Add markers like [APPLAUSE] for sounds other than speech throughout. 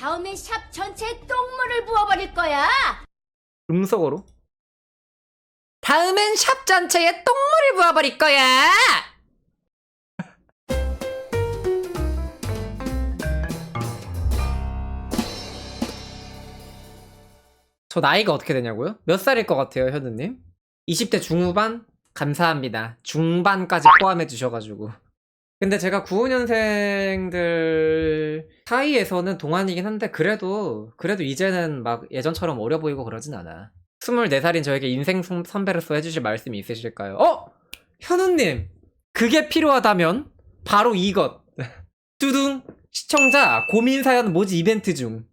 다음엔 샵 전체에 똥물을 부어버릴 거야. 음성으로 다음엔 샵 전체에 똥물을 부어버릴 거야 저 나이가 어떻게 되냐고요? 몇 살일 것 같아요 현우님? 20대 중후반? 감사합니다 중반까지 포함해 주셔가지고 근데 제가 95년생들 사이에서는 동안이긴 한데 그래도 그래도 이제는 막 예전처럼 어려 보이고 그러진 않아. 24살인 저에게 인생 선- 선배로서 해주실 말씀이 있으실까요? 어? 현우님 그게 필요하다면 바로 이것. [LAUGHS] 뚜둥 시청자 고민 사연 모집 이벤트 중.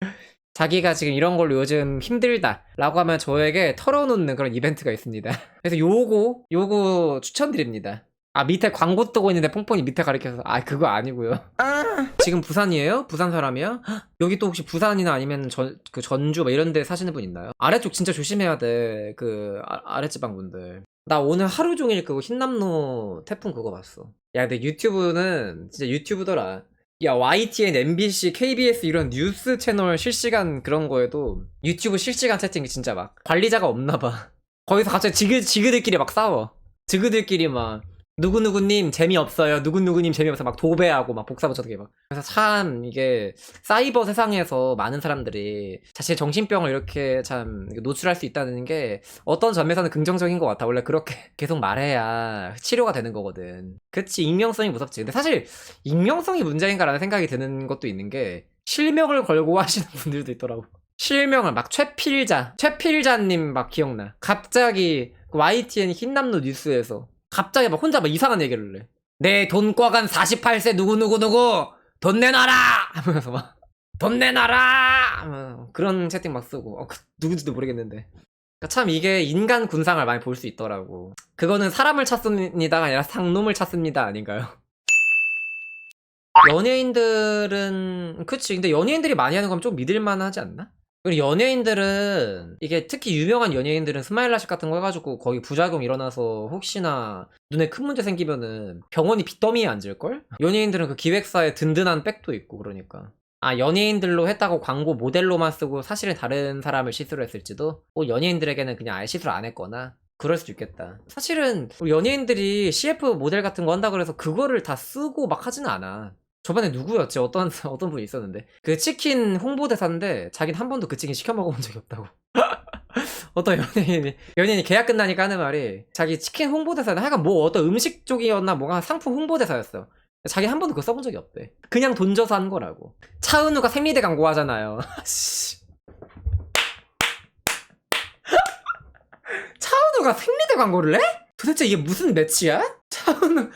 [LAUGHS] 자기가 지금 이런 걸로 요즘 힘들다 라고 하면 저에게 털어놓는 그런 이벤트가 있습니다. [LAUGHS] 그래서 요거 요거 추천드립니다 아 밑에 광고 뜨고 있는데 퐁퐁이 밑에 가리켜서 아 그거 아니고요 [LAUGHS] 지금 부산이에요? 부산 사람이야? 헉, [GASPS] 여기 또 혹시 부산이나 아니면 전, 그 전주 뭐 이런 데 사시는 분 있나요? 아래쪽 진짜 조심해야 돼. 그 아, 아랫지방 분들. 나 오늘 하루 종일 그거 흰남노 태풍 그거 봤어. 야, 근데 유튜브는 진짜 유튜브더라. 야, YTN, MBC, KBS 이런 뉴스 채널 실시간 그런 거에도 유튜브 실시간 채팅이 진짜 막 관리자가 없나 봐. [LAUGHS] 거기서 갑자기 지그, 지그들끼리 막 싸워. 지그들끼리 막 누구누구님 재미없어요. 누구누구님 재미없어. 막 도배하고 막 복사 붙여서 막. 그래서 참 이게 사이버 세상에서 많은 사람들이 자신의 정신병을 이렇게 참 노출할 수 있다는 게 어떤 점에서는 긍정적인 것 같아. 원래 그렇게 [LAUGHS] 계속 말해야 치료가 되는 거거든. 그치, 익명성이 무섭지. 근데 사실 익명성이 문제인가라는 생각이 드는 것도 있는 게 실명을 걸고 [LAUGHS] 하시는 분들도 있더라고. 실명을 막 최필자, 최필자님 막 기억나. 갑자기 그 YTN 흰남노 뉴스에서 갑자기 막 혼자 막 이상한 얘기를 해. 내 돈과간 48세 누구누구누구 [LAUGHS] 돈 내놔라! 하면서 막 돈 내놔라! 그런 채팅 막 쓰고 어, 그 누군지도 모르겠는데 그러니까 참 이게 인간 군상을 많이 볼 수 있더라고 그거는 사람을 찾습니다가 아니라 상놈을 찾습니다 아닌가요? [LAUGHS] 연예인들은 그치 근데 연예인들이 많이 하는 건좀 믿을만 하지 않나? 그리고 연예인들은 이게 특히 유명한 연예인들은 스마일 라식 같은 거 해가지고 거기 부작용 일어나서 혹시나 눈에 큰 문제 생기면은 병원이 빚더미에 앉을걸? 연예인들은 그 기획사에 든든한 백도 있고 그러니까. 아 연예인들로 했다고 광고 모델로만 쓰고 사실은 다른 사람을 시술을 했을지도? 뭐 연예인들에게는 그냥 아예 시술 안 했거나? 그럴 수도 있겠다. 사실은 연예인들이 CF 모델 같은 거 한다 그래서 그거를 다 쓰고 막 하지는 않아 저번에 누구였지? 어떤 [LAUGHS] 어떤 분이 있었는데 그 치킨 홍보대사인데 자기는 한 번도 그 치킨 시켜 먹어본 적이 없다고. [LAUGHS] 어떤 연예인이 연예인이 계약 끝나니까 하는 말이 자기 치킨 홍보대사는 하여간 뭐 어떤 음식 쪽이었나 뭐가 상품 홍보대사였어. 자기 한 번도 그거 써본 적이 없대. 그냥 돈 줘서 한 거라고. 차은우가 생리대 광고 하잖아요. [LAUGHS] 씨. 차은우가 생리대 광고를 해? 도대체 이게 무슨 매치야? 차은우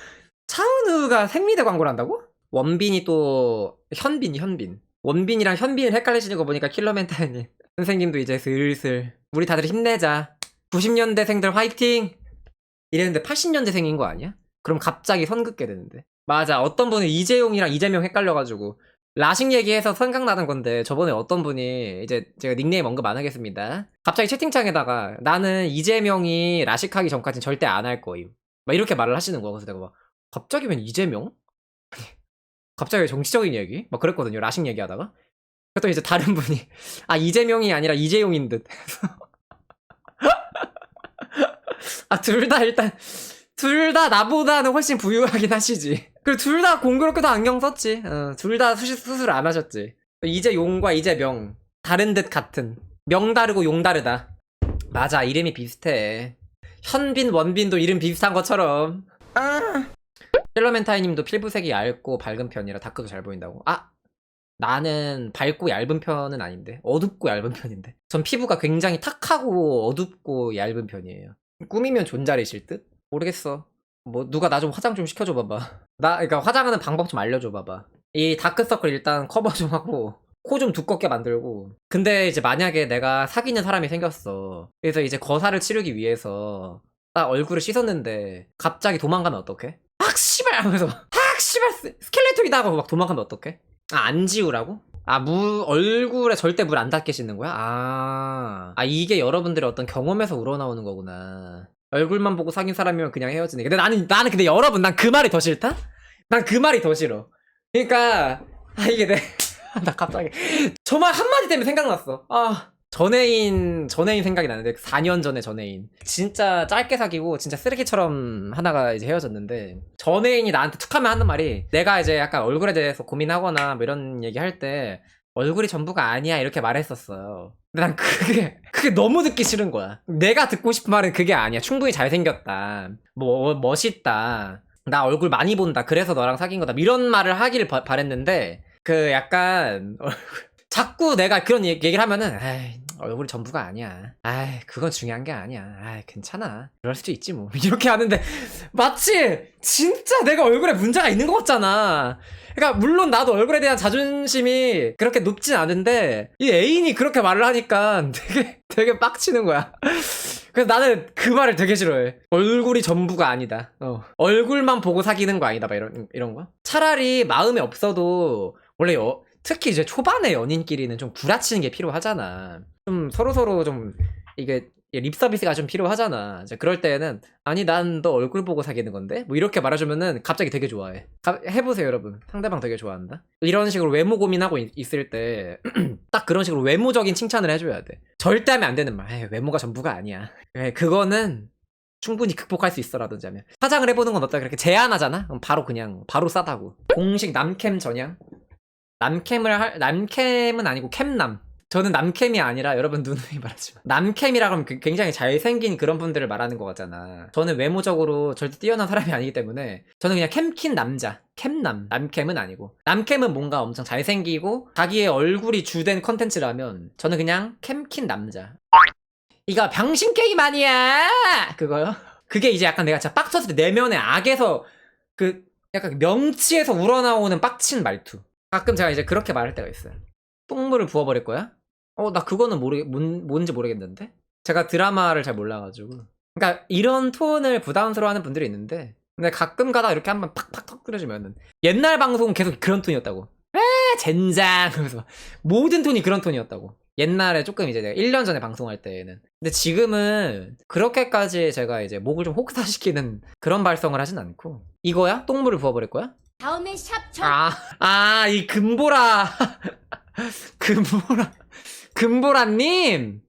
차은우가 생리대 광고를 한다고? 원빈이 또 현빈이 현빈. 원빈이랑 현빈을 헷갈리시는 거 보니까 킬러멘탈님 [LAUGHS] 선생님도 이제 슬슬 우리 다들 힘내자. 90년대생들 화이팅. 이랬는데 80년대생인 거 아니야? 그럼 갑자기 선 긋게 되는데. 맞아. 어떤 분이 이재용이랑 이재명 헷갈려가지고 라식 얘기해서 생각나는 건데 저번에 어떤 분이 이제 제가 닉네임 언급 안 하겠습니다. 갑자기 채팅창에다가 나는 이재명이 라식하기 전까지는 절대 안 할 거임. 막 이렇게 말을 하시는 거야. 그래서 내가 막 갑자기 웬 이재명? 갑자기 정치적인 얘기? 막 그랬거든요. 라식 얘기하다가. 그랬더니 이제 다른 분이, [LAUGHS] 아, 이재명이 아니라 이재용인 듯. [LAUGHS] 아, 둘 다 일단, 둘 다 나보다는 훨씬 부유하긴 하시지. 그리고 둘 다 공교롭게도 안경 썼지. 어, 둘 다 수술 안 하셨지. 이재용과 이재명. 다른 듯 같은. 명 다르고 용 다르다. 맞아, 이름이 비슷해. 현빈, 원빈도 이름 비슷한 것처럼. 셀러멘타이님도 필부색이 얇고 밝은 편이라 다크도 잘 보인다고. 아 나는 밝고 얇은 편은 아닌데 어둡고 얇은 [LAUGHS] 편인데. 전 피부가 굉장히 탁하고 어둡고 얇은 편이에요. 꾸미면 존잘이실 듯? 모르겠어. 뭐 누가 나 좀 화장 좀 시켜줘 봐봐. [LAUGHS] 나 그러니까 화장하는 방법 좀 알려줘 봐봐. 이 다크서클 일단 커버 좀 하고 코 좀 두껍게 만들고. 근데 이제 만약에 내가 사귀는 사람이 생겼어. 그래서 이제 거사를 치르기 위해서 딱 얼굴을 씻었는데 갑자기 도망가면 어떡해? 악 씨발 하면서 악 씨발 스- 스켈레톤이다 하고 막 도망가면 어떡해? 아 안 지우라고? 아무 얼굴에 절대 물 안 닿게 씻는 거야? 아, 아 이게 여러분들의 어떤 경험에서 우러나오는 거구나. 얼굴만 보고 사귄 사람이면 그냥 헤어지네. 근데 나는 나는 근데 여러분 난 그 말이 더 싫다? 난 그 말이 더 싫어. 그러니까 아 이게 내 [LAUGHS] 나 갑자기 저 말 한마디 때문에 생각났어. 아. 전애인, 전애인 생각이 나는데, 4년 전에 전애인. 진짜 짧게 사귀고, 진짜 쓰레기처럼 하나가 이제 헤어졌는데, 전애인이 나한테 툭 하면 하는 말이, 내가 이제 약간 얼굴에 대해서 고민하거나 뭐 이런 얘기 할 때, 얼굴이 전부가 아니야, 이렇게 말했었어요. 근데 난 그게, 그게 너무 듣기 싫은 거야. 내가 듣고 싶은 말은 그게 아니야. 충분히 잘생겼다. 뭐, 멋있다. 나 얼굴 많이 본다. 그래서 너랑 사귄 거다. 이런 말을 하기를 바, 바랬는데, 그 약간, 자꾸 내가 그런 얘기- 얘기를 하면은, 에이, 얼굴이 전부가 아니야. 아이, 그건 중요한 게 아니야. 아이, 괜찮아. 그럴 수도 있지 뭐. [LAUGHS] 이렇게 하는데, 마치, 진짜 내가 얼굴에 문제가 있는 것 같잖아. 그러니까, 물론 나도 얼굴에 대한 자존심이 그렇게 높진 않은데, 이 애인이 그렇게 말을 하니까 [LAUGHS] 되게, 되게 빡치는 거야. 그래서 나는 그 말을 되게 싫어해. 얼굴이 전부가 아니다. 어. 얼굴만 보고 사귀는 거 아니다. 막 이런, 이런 거. 차라리 마음에 없어도, 원래 여- 특히 이제 초반에 연인끼리는 좀 구라치는 게 필요하잖아. 좀 서로서로 좀, 이게, 립 서비스가 좀 필요하잖아. 이제 그럴 때는, 아니, 난 너 얼굴 보고 사귀는 건데? 뭐 이렇게 말해주면은 갑자기 되게 좋아해. 가- 해보세요, 여러분. 상대방 되게 좋아한다. 이런 식으로 외모 고민하고 있, 있을 때, [CLEARS THROAT] 딱 그런 식으로 외모적인 칭찬을 해줘야 돼. 절대 하면 안 되는 말. 에이, 외모가 전부가 아니야. 예, 그거는 충분히 극복할 수 있어라든지 하면 화장을 해보는 건 어때? 그렇게 제안하잖아? 그럼 바로 그냥 바로 싸다고 공식 남캠 전향 남캠을 할 남캠은 아니고 캠남. 저는 남캠이 아니라 여러분 누누이 [LAUGHS] 말하지만 남캠이라 그러면 그- 굉장히 잘생긴 그런 분들을 말하는 거 같잖아. 저는 외모적으로 절대 뛰어난 사람이 아니기 때문에 저는 그냥 캠킨 남자 캠남. 남캠은 아니고. 남캠은 뭔가 엄청 잘생기고 자기의 얼굴이 주된 컨텐츠라면 저는 그냥 캠킨 남자. 이거 병신 게임 아니야! 그거요? 그게 이제 약간 내가 진짜 빡쳤을 때 내면의 악에서 그 약간 명치에서 우러나오는 빡친 말투 가끔 제가 이제 그렇게 말할 때가 있어요. 똥물을 부어버릴 거야? 어 나 그거는 모르 뭔, 뭔지 모르겠는데? 제가 드라마를 잘 몰라가지고. 그러니까 이런 톤을 부담스러워하는 분들이 있는데 근데 가끔 가다 이렇게 한번 팍팍 터뜨려주면은 옛날 방송은 계속 그런 톤이었다고. 에 젠장! 막 모든 톤이 그런 톤이었다고. 옛날에 조금 이제 내가 1년 전에 방송할 때에는. 근데 지금은 그렇게까지 제가 이제 목을 좀 혹사시키는 그런 발성을 하진 않고. 이거야? 똥물을 부어버릴 거야? 다음엔 샵 전, 아, 아, 이 금보라. [LAUGHS] 금보라. 금보라님!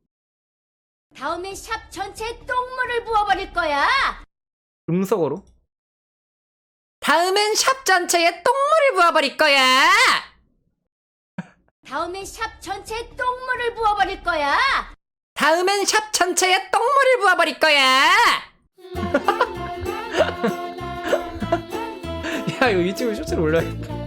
다음엔 샵 전체에 똥물을 부어버릴 거야. 음성으로. 다음엔 샵 전체에 똥물을 부어버릴 거야! 다음엔 샵 전체에 똥물을 부어버릴 거야. 다음엔 샵 전체에 똥물을 부어버릴 거야! 야, 이거 유튜브 쇼츠로 올려야겠다.